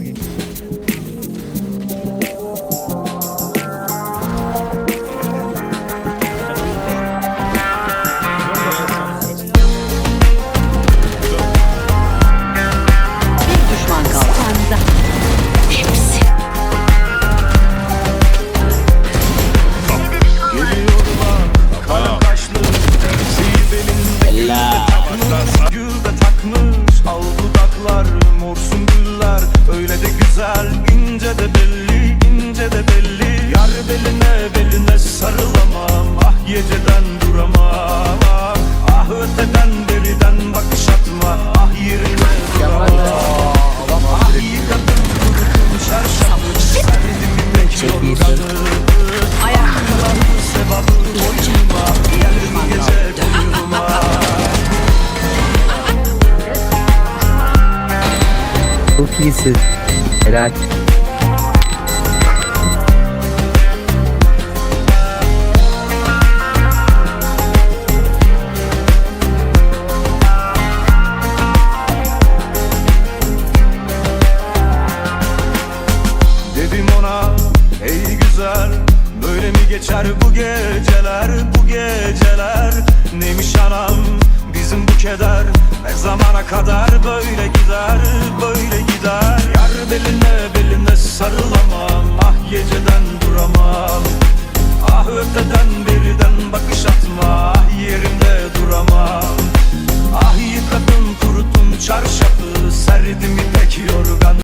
gençler gençler. Takmış Al dudaklar Mor sümbüller Öyle de güzel ince de belli ince de belli. Yar beline beline sarılamam Ah geceden Çok iyisin. Helal. Ona ey güzel Böyle mi geçer bu geceler bu geceler Neymiş anam bizim bu keder Ne zamana kadar böyle gider böyle sarılamam Ah geceden duramam. Ah öteden